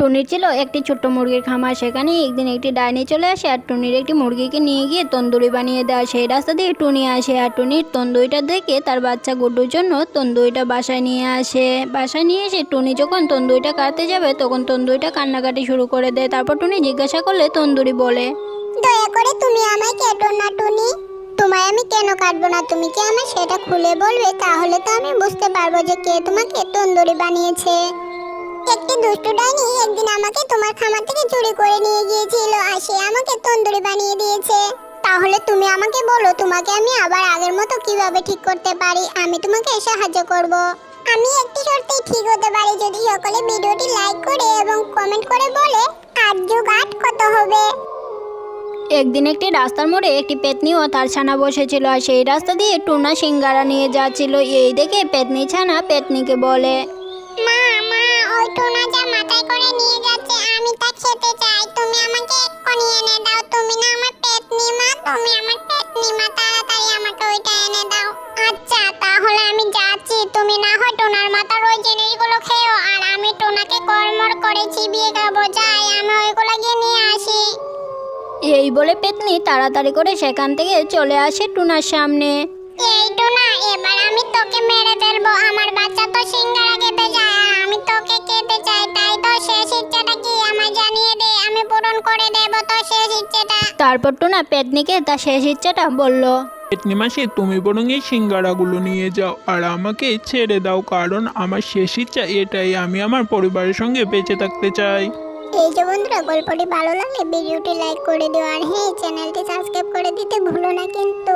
টুনির ছিল একটি ছোট্ট মুরগির খামার। সেখানে একদিন একটি ডাইনি চলে আসে আর টুনির একটি মুরগিকে নিয়ে গিয়ে তন্দুরি বানিয়ে দেয়। সেই রাস্তা দিয়ে টুনি আসে আর টুনির তন্দুরিটা দেখে তার বাচ্চা গুড্ডুর জন্য তন্দুরিটা বাসায় নিয়ে আসে। বাসায় নিয়ে এসে টুনি যখন তন্দুরিটা কাটতে যাবে, তখন তন্দুরিটা কান্নাকাটি শুরু করে দেয়। তারপর টুনি জিজ্ঞাসা করলে তন্দুরি বলে, দয়া করে তুমি আমায় কেটো না টুনি। তোমায় আমি কেন কাটবো না? তুমি কি আমায় সেটা খুলে বলবে? তাহলে তো আমি বুঝতে পারব যে কে তোমাকে তন্দুরি বানিয়েছে। দুষ্টু ডাইনি একদিন আমাকে তোমার খামার থেকে চুরি করে নিয়ে গিয়েছিল আর সে আমাকে তন্দুরি বানিয়ে দিয়েছে। তাহলে তুমি আমাকে বলো, তোমাকে আমি আবার আগের মতো কীভাবে ঠিক করতে পারি? আমি তোমাকে সাহায্য করব। আমি একটি শর্তেই ঠিক হতে পারি, যদি সকলে ভিডিওটি লাইক করে এবং কমেন্ট করে বলে আট যোগ আট কত হবে? একদিন একটি রাস্তার মোড়ে একটি পেতনি ও তার ছানা বসেছিল, আর সেই রাস্তা দিয়ে টুনা সিঙ্গারা নিয়ে যাচ্ছিল। এই দেখে পেতনি ছানা পেতনিকে বলে আমার পেটনি মা তাড়াতাড়ি আমাকে ওইটা এনে দাও। আচ্ছা তাহলে আমি যাচ্ছি। তুমি না হয় টোনার মাথার ওই জিনিসগুলো খেও আর আমি টোনাকে কর্মর করে চিবিয়ে খাব। যাই আমি ওইগুলো গিয়ে নিয়ে আসি। এই বলে পেতনি তাড়াতাড়ি করে সেখান থেকে চলে আসে টুনার সামনে। এই টোনা এবার আমি তোকে মেরে ফেলব। আমার বাচ্চা তো সিঙ্গারা শেষ ইচ্ছেটা। তারপর টুনা পেতনিকে তার শেষ ইচ্ছাটা বলল পেতনি মাসি তুমি বরং এই সিঙ্গারাগুলো নিয়ে যাও আর আমাকে ছেড়ে দাও কারণ আমার শেষ ইচ্ছা এটাই আমি আমার পরিবারের সঙ্গে বেঁচে থাকতে চাই। এই যে বন্ধুরা গল্পটি ভালো লাগলে ভিডিওটি লাইক করে দিও আর হ্যাঁ চ্যানেলটি সাবস্ক্রাইব করে দিতে ভুলো না কিন্তু।